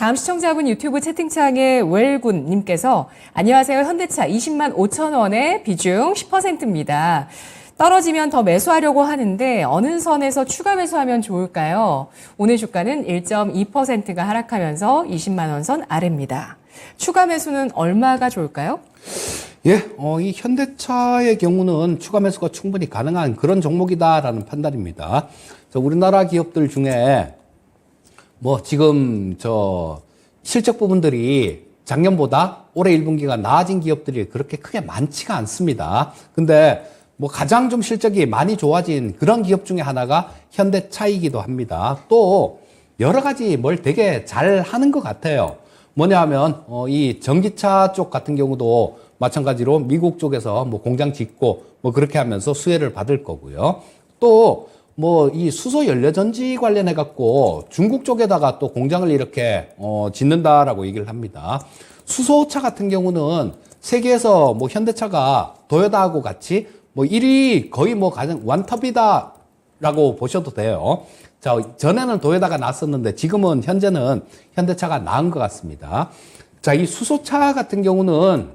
다음 시청자분 유튜브 채팅창에 웰군님께서 안녕하세요. 현대차 20만 5천 원의 비중 10%입니다. 떨어지면 더 매수하려고 하는데 어느 선에서 추가 매수하면 좋을까요? 오늘 주가는 1.2%가 하락하면서 20만 원 선 아래입니다. 추가 매수는 얼마가 좋을까요? 예, 어, 이 현대차의 경우는 추가 매수가 충분히 가능한 그런 종목이다라는 판단입니다. 저 우리나라 기업들 중에 뭐 지금 저 실적 부분들이 작년보다 올해 1분기가 나아진 기업들이 그렇게 크게 많지가 않습니다. 근데 뭐 가장 좀 실적이 많이 좋아진 그런 기업 중에 하나가 현대차이기도 합니다. 또 여러 가지 뭘 되게 잘 하는 것 같아요. 뭐냐 하면 어, 이 전기차 쪽 같은 경우도 마찬가지로 미국 쪽에서 뭐 공장 짓고 뭐 그렇게 하면서 수혜를 받을 거고요. 또 뭐 이 수소 연료 전지 관련해 갖고 중국 쪽에다가 또 공장을 이렇게 어 짓는다라고 얘기를 합니다. 수소차 같은 경우는 세계에서 뭐 현대차가 도요다하고 같이 뭐 1위 거의 뭐 가장 완탑이다라고 보셔도 돼요. 자, 전에는 도요다가 났었는데 지금은 현재는 현대차가 나은 것 같습니다. 자, 이 수소차 같은 경우는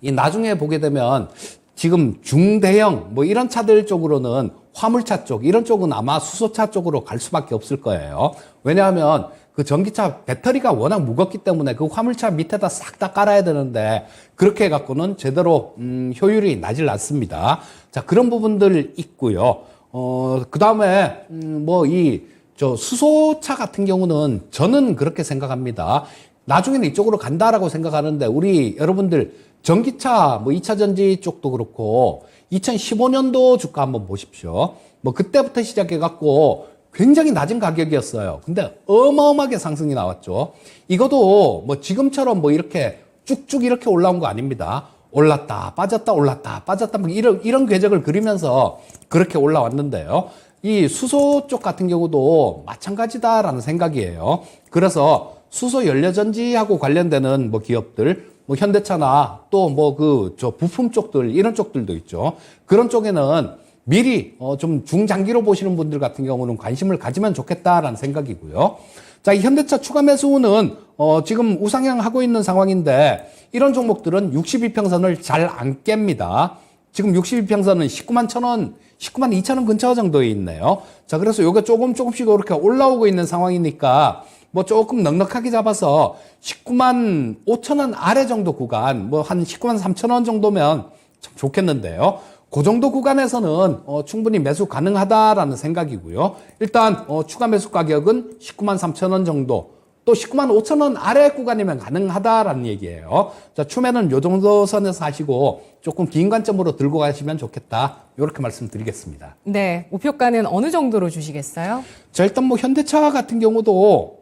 이 나중에 보게 되면 지금 중대형 뭐 이런 차들 쪽으로는 화물차 쪽 이런 쪽은 아마 수소차 쪽으로 갈 수밖에 없을 거예요. 왜냐하면 그 전기차 배터리가 워낙 무겁기 때문에 그 화물차 밑에다 싹 다 깔아야 되는데 그렇게 해갖고는 제대로 음, 효율이 나질 않습니다. 자 그런 부분들 있고요. 어, 그 다음에, 음, 뭐, 이, 저, 수소차 같은 경우는 저는 그렇게 생각합니다. 나중에는 이쪽으로 간다라고 생각하는데, 우리 여러분들, 전기차, 뭐, 2차 전지 쪽도 그렇고, 2015년도 주가 한번 보십시오. 뭐, 그때부터 시작해 갖고, 굉장히 낮은 가격이었어요. 근데 어마어마하게 상승이 나왔죠. 이것도 뭐, 지금처럼 뭐, 이렇게 쭉쭉 이렇게 올라온 거 아닙니다. 올랐다, 빠졌다, 올랐다, 빠졌다, 뭐 이런, 이런 궤적을 그리면서 그렇게 올라왔는데요. 이 수소 쪽 같은 경우도 마찬가지다라는 생각이에요. 그래서 수소 연료전지하고 관련되는 뭐 기업들, 뭐 현대차나 또 뭐 그 저 부품 쪽들, 이런 쪽들도 있죠. 그런 쪽에는 미리 어 좀 중장기로 보시는 분들 같은 경우는 관심을 가지면 좋겠다라는 생각이고요. 자, 이 현대차 추가 매수는 어 지금 우상향 하고 있는 상황인데 이런 종목들은 62평선을 잘 안 깹니다. 지금 62평선은 19만 천 원, 19만 2천 원 근처 정도에 있네요. 자, 그래서 요게 조금 조금씩 이렇게 올라오고 있는 상황이니까 뭐 조금 넉넉하게 잡아서 19만 5천 원 아래 정도 구간, 뭐 한 19만 3천 원 정도면 참 좋겠는데요. 그 정도 구간에서는 어, 충분히 매수 가능하다라는 생각이고요. 일단 어, 추가 매수 가격은 19만 3천 원 정도, 또 19만 5천 원 아래 구간이면 가능하다라는 얘기예요. 자, 추매는 요 정도 선에서 하시고 조금 긴 관점으로 들고 가시면 좋겠다. 이렇게 말씀드리겠습니다. 네, 목표가는 어느 정도로 주시겠어요? 자, 일단 뭐 현대차 같은 경우도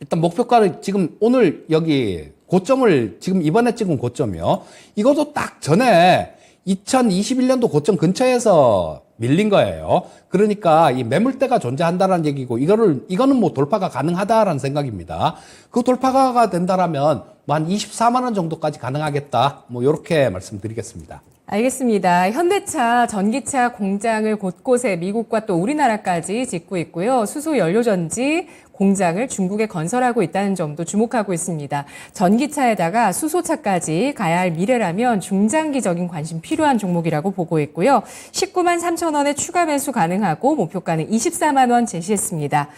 일단 목표가를 지금 오늘 여기 고점을 지금 이번에 찍은 고점이요. 이것도 딱 전에 2021년도 고점 근처에서 밀린 거예요. 그러니까 이 매물대가 존재한다라는 얘기고 이거를 이거는 뭐 돌파가 가능하다라는 생각입니다. 그 돌파가 된다라면 뭐 한 24만 원 정도까지 가능하겠다. 뭐 이렇게 말씀드리겠습니다. 알겠습니다. 현대차, 전기차 공장을 곳곳에 미국과 또 우리나라까지 짓고 있고요. 수소 연료전지 공장을 중국에 건설하고 있다는 점도 주목하고 있습니다. 전기차에다가 수소차까지 가야 할 미래라면 중장기적인 관심 필요한 종목이라고 보고 있고요. 19만 3천 원의 추가 매수 가능하고 목표가는 24만 원 제시했습니다.